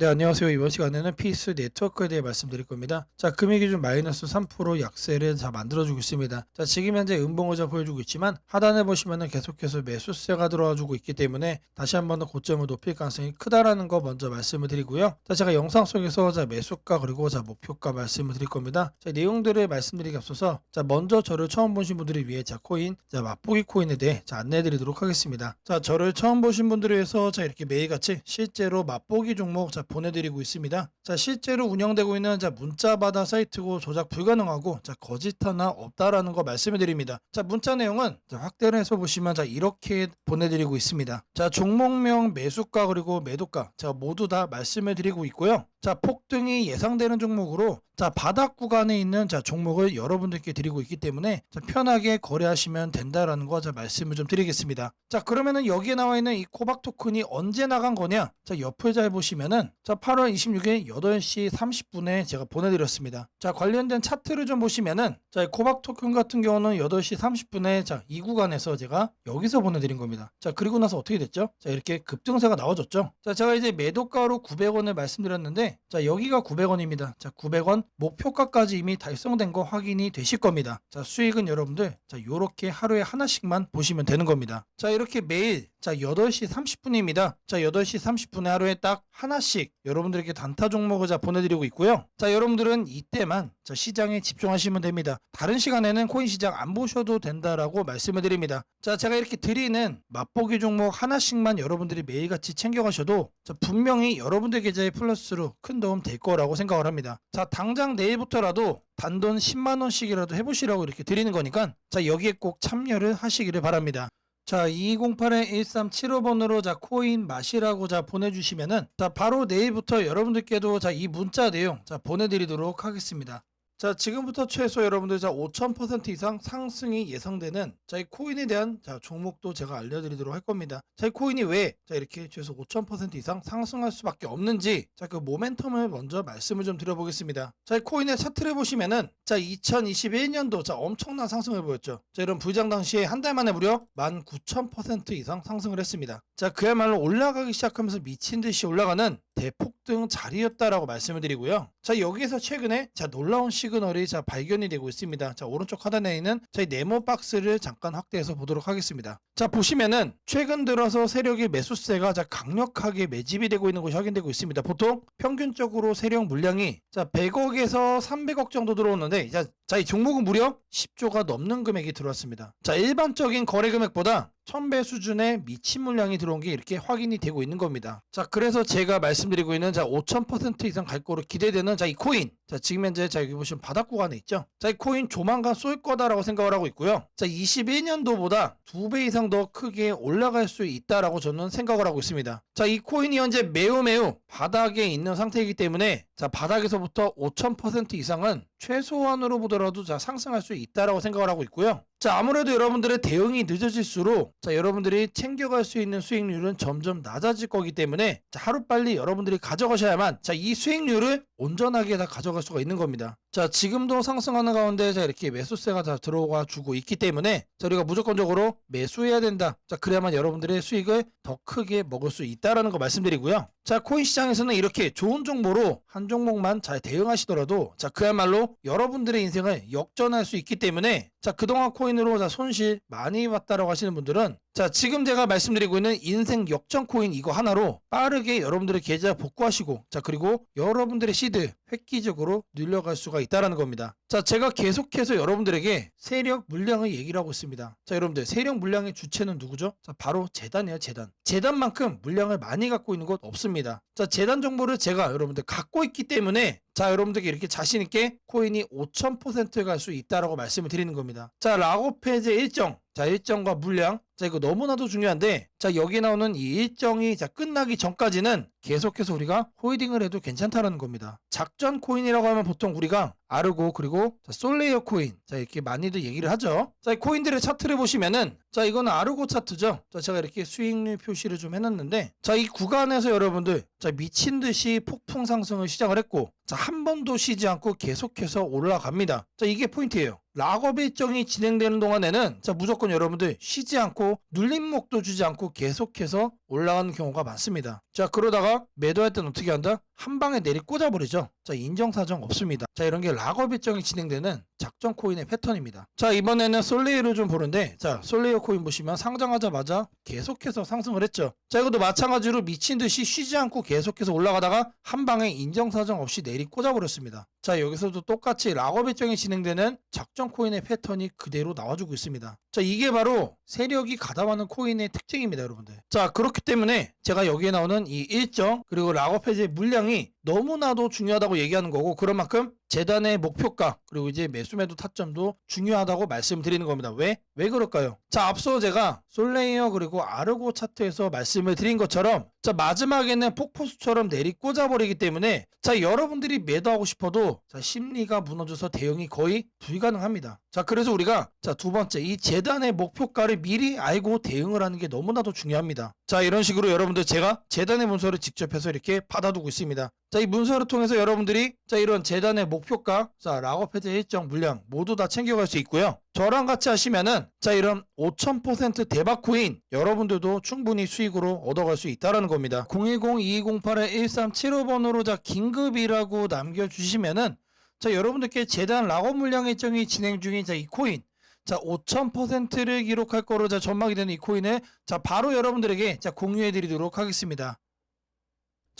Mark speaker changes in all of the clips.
Speaker 1: 네, 안녕하세요. 이번 시간에는 피스 네트워크에 대해 말씀드릴 겁니다. 자, 금액 기준 마이너스 3% 약세를 자 만들어주고 있습니다. 자, 지금 현재 음봉을 보여주고 있지만 하단에 보시면은 계속해서 매수세가 들어와주고 있기 때문에 다시 한 번 더 고점을 높일 가능성이 크다라는 거 먼저 말씀을 드리고요. 자, 제가 영상 속에서 자 매수가 그리고 자 목표가 말씀을 드릴 겁니다. 자, 내용들을 말씀드리기 앞서서 자 먼저 저를 처음 보신 분들을 위해 자 코인 자 맛보기 코인에 대해 자 안내드리도록 하겠습니다. 자, 저를 처음 보신 분들을 위해서 자 이렇게 매일같이 실제로 맛보기 종목 자 보내드리고 있습니다. 자 실제로 운영되고 있는 자 문자바다 사이트고 조작 불가능하고 자 거짓 하나 없다라는 거 말씀을 드립니다. 자 문자 내용은 자 확대를 해서 보시면 자 이렇게 보내드리고 있습니다. 자 종목명 매수가 그리고 매도가 자 모두 다 말씀을 드리고 있고요. 자 폭등이 예상되는 종목으로 자 바닥 구간에 있는 자 종목을 여러분들께 드리고 있기 때문에 자 편하게 거래하시면 된다라는 거 자 말씀을 좀 드리겠습니다. 자 그러면은 여기에 나와 있는 이 코박 토큰이 언제 나간 거냐? 자 옆을 잘 보시면은 자 8월 26일 8시 30분에 제가 보내 드렸습니다. 자 관련된 차트를 좀 보시면은 자이 코박 토큰 같은 경우는 8시 30분에 자 이 구간에서 제가 여기서 보내 드린 겁니다. 자 그리고 나서 어떻게 됐죠? 자 이렇게 급등세가 나와줬죠. 자 제가 이제 매도가로 900원을 말씀드렸는데 자 여기가 900원입니다. 자 900원 목표가까지 이미 달성된 거 확인이 되실 겁니다. 자 수익은 여러분들 자 요렇게 하루에 하나씩만 보시면 되는 겁니다. 자 이렇게 매일 자 8시 30분입니다. 자 8시 30분에 하루에 딱 하나씩 여러분들에게 단타 종목을 자 보내드리고 있고요. 자 여러분들은 이때만 자 시장에 집중하시면 됩니다. 다른 시간에는 코인 시장 안 보셔도 된다라고 말씀을 드립니다. 자 제가 이렇게 드리는 맛보기 종목 하나씩만 여러분들이 매일같이 챙겨가셔도 자 분명히 여러분들 계좌에 플러스로 큰 도움 될 거라고 생각을 합니다. 자 당장 내일부터라도 단돈 10만 원씩이라도 해보시라고 이렇게 드리는 거니까 자 여기에 꼭 참여를 하시기를 바랍니다. 자, 2208-1375번으로 자 코인 맛이라고 자 보내주시면은 자 바로 내일부터 여러분들께도 자 이 문자 내용 자 보내드리도록 하겠습니다. 자 지금부터 최소 여러분들 자 5,000% 이상 상승이 예상되는 자이 코인에 대한 자 종목도 제가 알려드리도록 할 겁니다. 자이 코인이 왜 자 이렇게 최소 5,000% 이상 상승할 수밖에 없는지 자 그 모멘텀을 먼저 말씀을 좀 드려보겠습니다. 자이 코인의 차트를 보시면은 자 2021년도 자 엄청난 상승을 보였죠. 자 이런 부장 당시에 한 달 만에 무려 19,000% 이상 상승을 했습니다. 자 그야말로 올라가기 시작하면서 미친 듯이 올라가는 대폭등 자리였다라고 말씀을 드리고요. 자 여기에서 최근에 자 놀라운 시 그널이 자 발견이 되고 있습니다. 자 오른쪽 하단에 있는 저희 네모 박스를 잠깐 확대해서 보도록 하겠습니다. 자 보시면은 최근 들어서 세력의 매수세가 자 강력하게 매집이 되고 있는 것이 확인되고 있습니다. 보통 평균적으로 세력 물량이 자 100억에서 300억 정도 들어오는데 자, 자 이 종목은 무려 10조가 넘는 금액이 들어왔습니다. 자 일반적인 거래 금액보다 1000배 수준의 미친 물량이 들어온 게 이렇게 확인이 되고 있는 겁니다. 자, 그래서 제가 말씀드리고 있는 자, 5000% 이상 갈 거로 기대되는 자, 이 코인. 자, 지금 현재 자, 여기 보시면 바닥 구간에 있죠. 자, 이 코인 조만간 쏠 거다라고 생각을 하고 있고요. 자, 21년도보다 두배 이상 더 크게 올라갈 수 있다라고 저는 생각을 하고 있습니다. 자, 이 코인이 현재 매우 매우 바닥에 있는 상태이기 때문에 자, 바닥에서부터 5000% 이상은 최소한으로 보더라도 자, 상승할 수 있다라고 생각을 하고 있고요. 자, 아무래도 여러분들의 대응이 늦어질수록 자, 여러분들이 챙겨갈 수 있는 수익률은 점점 낮아질 거기 때문에 자, 하루빨리 여러분들이 가져가셔야만 자, 이 수익률을 온전하게 다 가져갈 수가 있는 겁니다. 자, 지금도 상승하는 가운데 자, 이렇게 매수세가 다 들어와 주고 있기 때문에 자, 우리가 무조건적으로 매수해야 된다. 자, 그래야만 여러분들의 수익을 더 크게 먹을 수 있다라는 거 말씀드리고요. 자, 코인 시장에서는 이렇게 좋은 정보로 한 종목만 잘 대응하시더라도 자, 그야말로 여러분들의 인생을 역전할 수 있기 때문에 자, 그동안 코인으로 자, 손실 많이 봤다라고 하시는 분들은 자, 지금 제가 말씀드리고 있는 인생 역전 코인 이거 하나로 빠르게 여러분들의 계좌 복구하시고 자, 그리고 여러분들의 시드 획기적으로 늘려갈 수가 있다라는 겁니다. 자, 제가 계속해서 여러분들에게 세력 물량을 얘기를 하고 있습니다. 자, 여러분들 세력 물량의 주체는 누구죠? 자, 바로 재단이에요, 재단. 재단만큼 물량을 많이 갖고 있는 곳 없습니다. 자, 재단 정보를 제가 여러분들 갖고 있기 때문에 자, 여러분들께 이렇게 자신 있게 코인이 5,000%갈 수 있다라고 말씀을 드리는 겁니다. 자, 락오페이지 일정. 자, 일정과 물량. 자, 이거 너무나도 중요한데 자, 여기 나오는 이 일정이 자, 끝나기 전까지는 계속해서 우리가 홀딩을 해도 괜찮다라는 겁니다. 작전 코인이라고 하면 보통 우리가 아르고 그리고 자, 솔레이어 코인 자 이렇게 많이들 얘기를 하죠. 자, 이 코인들의 차트를 보시면은 자 이거는 아르고 차트죠. 자 제가 이렇게 수익률 표시를 좀 해놨는데 자 이 구간에서 여러분들 자 미친 듯이 폭풍 상승을 시작을 했고 자 한 번도 쉬지 않고 계속해서 올라갑니다. 자 이게 포인트예요. 락업 일정이 진행되는 동안에는 자 무조건 여러분들 쉬지 않고 눌림목도 주지 않고 계속해서 올라가는 경우가 많습니다. 자자 그러다가 매도할 때는 어떻게 한다? 한 방에 내리 꽂아버리죠. 자 인정사정 없습니다. 자 이런 게 락업 일정이 진행되는 작전 코인의 패턴입니다. 자 이번에는 솔레이를 좀 보는데 자 솔레이어 코인 보시면 상장하자마자 계속해서 상승을 했죠. 자 이것도 마찬가지로 미친 듯이 쉬지 않고 계속해서 올라가다가 한 방에 인정사정 없이 내리 꽂아버렸습니다. 자 여기서도 똑같이 락업 일정이 진행되는 작전 코인의 패턴이 그대로 나와주고 있습니다. 자 이게 바로 세력이 가담하는 코인의 특징입니다 여러분들. 자 그렇기 때문에 제가 여기에 나오는 이 일정 그리고 락업 해제 물량이 너무나도 중요하다고 얘기하는 거고 그런 만큼 재단의 목표가 그리고 이제 매수 매도 타점도 중요하다고 말씀드리는 겁니다. 왜? 왜 그럴까요? 자 앞서 제가 솔레이어 그리고 아르고 차트에서 말씀을 드린 것처럼 자 마지막에는 폭포수처럼 내리 꽂아버리기 때문에 자 여러분들이 매도하고 싶어도 자 심리가 무너져서 대응이 거의 불가능합니다. 자 그래서 우리가 자 두 번째 이 재단의 목표가를 미리 알고 대응을 하는 게 너무나도 중요합니다. 자 이런 식으로 여러분들 제가 재단의 문서를 직접 해서 이렇게 받아두고 있습니다. 자 이 문서를 통해서 여러분들이 자 이런 재단의 목표가 자 락업 해제 일정 물량 모두 다 챙겨갈 수 있고요. 저랑 같이 하시면은 자 이런 5000% 대박 코인 여러분들도 충분히 수익으로 얻어갈 수 있다라는 겁니다. 010-2208-1375번으로 자 긴급이라고 남겨주시면은 자 여러분들께 재단 락업 물량 일정이 진행 중인 자 이 코인 자 5000%를 기록할 거로 자 전망이 되는 이 코인을 자 바로 여러분들에게 자 공유해 드리도록 하겠습니다.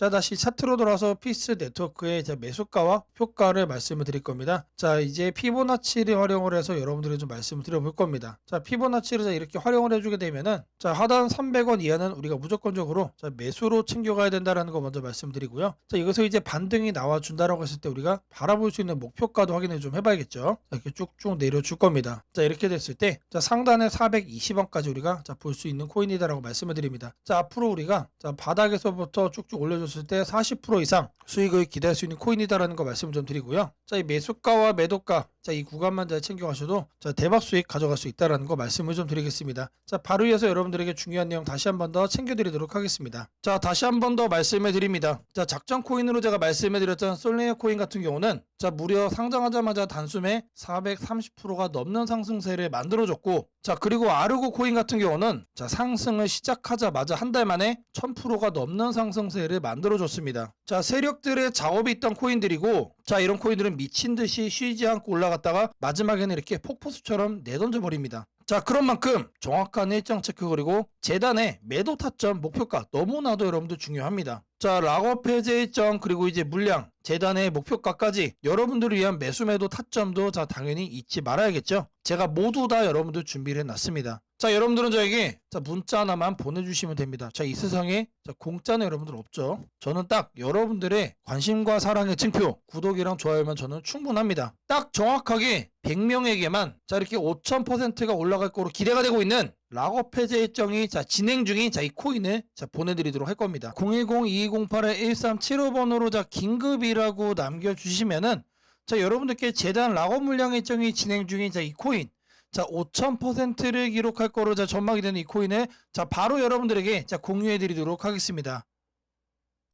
Speaker 1: 자 다시 차트로 돌아서 피스 네트워크의 자 매수가와 효과를 말씀을 드릴 겁니다. 자 이제 피보나치를 활용을 해서 여러분들이 좀 말씀을 드려볼 겁니다. 자 피보나치를 자 이렇게 활용을 해주게 되면은 자 하단 300원 이하는 우리가 무조건적으로 자 매수로 챙겨가야 된다라는 거 먼저 말씀드리고요. 자 이것을 이제 반등이 나와준다라고 했을 때 우리가 바라볼 수 있는 목표가도 확인을 좀 해봐야겠죠. 자, 이렇게 쭉쭉 내려줄 겁니다. 자 이렇게 됐을 때 자 상단에 420원까지 우리가 자 볼 수 있는 코인이다라고 말씀을 드립니다. 자 앞으로 우리가 자 바닥에서부터 쭉쭉 올려 줬을 때 40% 이상 수익을 기대할 수 있는 코인이다라는 거 말씀을 좀 드리고요. 자 이 매수가와 매도가 자 이 구간만 잘 챙겨가셔도 자 대박 수익 가져갈 수 있다라는 거 말씀을 좀 드리겠습니다. 자 바로 이어서 여러분들에게 중요한 내용 다시 한 번 더 챙겨드리도록 하겠습니다. 자 다시 한 번 더 말씀을 드립니다. 자 작전 코인으로 제가 말씀을 드렸던 솔레어 코인 같은 경우는 자 무려 상장하자마자 단숨에 430%가 넘는 상승세를 만들어줬고 자 그리고 아르고 코인 같은 경우는 자 상승을 시작하자마자 한 달 만에 1000%가 넘는 상승세를 만들어줬습니다. 자 세력들의 작업이 있던 코인들이고 자 이런 코인들은 미친 듯이 쉬지 않고 올라갔다가 마지막에는 이렇게 폭포수처럼 내던져 버립니다. 자 그런 만큼 정확한 일정 체크 그리고 재단의 매도 타점 목표가 너무나도 여러분들 중요합니다. 자 락업 해제 일정 그리고 이제 물량 재단의 목표가까지 여러분들을 위한 매수 매도 타점도 자 당연히 잊지 말아야겠죠. 제가 모두 다 여러분들 준비를 해놨습니다. 자 여러분들은 저에게 자 문자 하나만 보내주시면 됩니다. 자 이 세상에 자 공짜는 여러분들 없죠. 저는 딱 여러분들의 관심과 사랑의 증표 구독이랑 좋아요면 저는 충분합니다. 딱 정확하게 100명에게만 자 이렇게 5000%가 올라갈 거로 기대가 되고 있는 락업 해제 일정이 자 진행 중인 자 이 코인을 자 보내드리도록 할 겁니다. 010-2208-1375번으로 자 긴급이라고 남겨주시면은 자 여러분들께 재단 락업 물량 일정이 진행 중인 자 이 코인 자 5000%를 기록할 거로 자 전망이 되는 이 코인을 자 바로 여러분들에게 자 공유해 드리도록 하겠습니다.